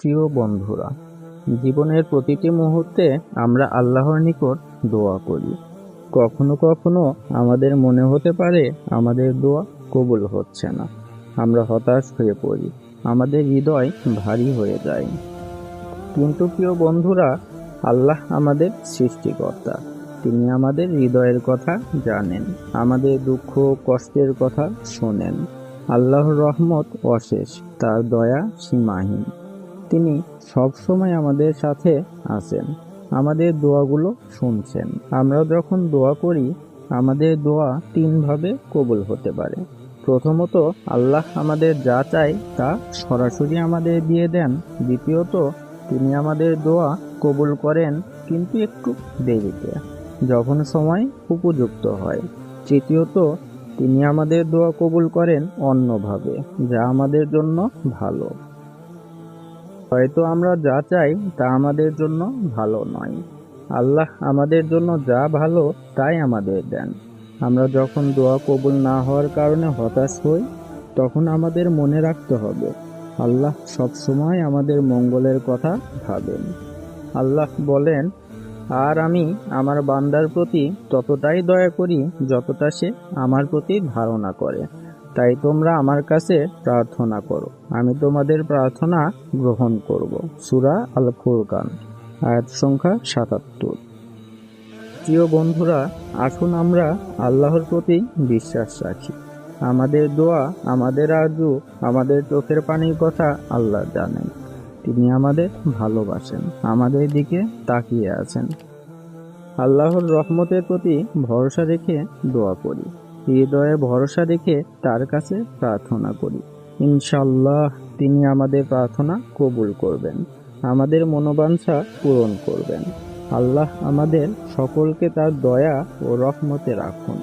প্রিয় বন্ধুরা, জীবনের প্রতিটি মুহূর্তে আমরা আল্লাহর নিকট দোয়া করি। কখনো কখনো আমাদের মনে হতে পারে আমাদের দোয়া কবুল হচ্ছে না। আমরা হতাশ হয়ে পড়ি, আমাদের হৃদয় ভারী হয়ে যায়। কিন্তু প্রিয় বন্ধুরা, আল্লাহ আমাদের সৃষ্টিকর্তা। তিনি আমাদের হৃদয়ের কথা জানেন, আমাদের দুঃখ, কষ্টের কথা শোনেন। আল্লাহর রহমত অশেষ, তার দয়া সীমাহীন। তিনি সব সময় আমাদের সাথে আছেন, আমাদের দোয়াগুলো শুনছেন। আমরা যখন দোয়া করি, আমাদের দোয়া তিনভাবে কবুল হতে পারে। প্রথমত, আল্লাহ আমাদের যা চাই তা সরাসরি আমাদের দিয়ে দেন। দ্বিতীয়ত, তিনি আমাদের দোয়া কবুল করেন, কিন্তু একটু দেরিতে, যখন সময় উপযুক্ত হয়। তৃতীয়ত, তিনি আমাদের দোয়া কবুল করেন অন্যভাবে, যা আমাদের জন্য ভালো। হয়তো আমরা যা চাই তা আমাদের জন্য ভালো নয়। আল্লাহ আমাদের জন্য যা ভালো, তাই আমাদের দেন। আমরা যখন দোয়া কবুল না হওয়ার কারণে হতাশ হই, তখন আমাদের মনে রাখতে হবে, আল্লাহ সবসময় আমাদের মঙ্গলের কথা ভাবেন। আল্লাহ বলেন, আর আমি আমার বান্দার প্রতি ততটাই দয়া করি যতটা সে আমার প্রতি ধারণা করে। তাই তোমরা আমার কাছে প্রার্থনা করো। আমি তোমাদের প্রার্থনা গ্রহণ করব। সুরা আল ফুরকান আয়াত সংখ্যা সাতাত্তর। প্রিয় বন্ধুরা, আসুন আমরা আল্লাহর প্রতি বিশ্বাস রাখি। আমাদের দোয়া, আমাদের আরজু, আমাদের চোখের পানির কথা আল্লাহ জানেন। তিনি আমাদের ভালোবাসেন, আমাদের দিকে তাকিয়ে আছেন। আল্লাহর রহমতের প্রতি ভরসা রেখে দোয়া করি। হৃদয়ে ভরসা রেখে তার কাছে প্রার্থনা করি। ইনশাল্লাহ তিনি আমাদের প্রার্থনা কবুল করবেন, আমাদের মনোবাঞ্ছা পূরণ করবেন। আল্লাহ আমাদের সকলকে তার দয়া ও রহমতে রাখুন।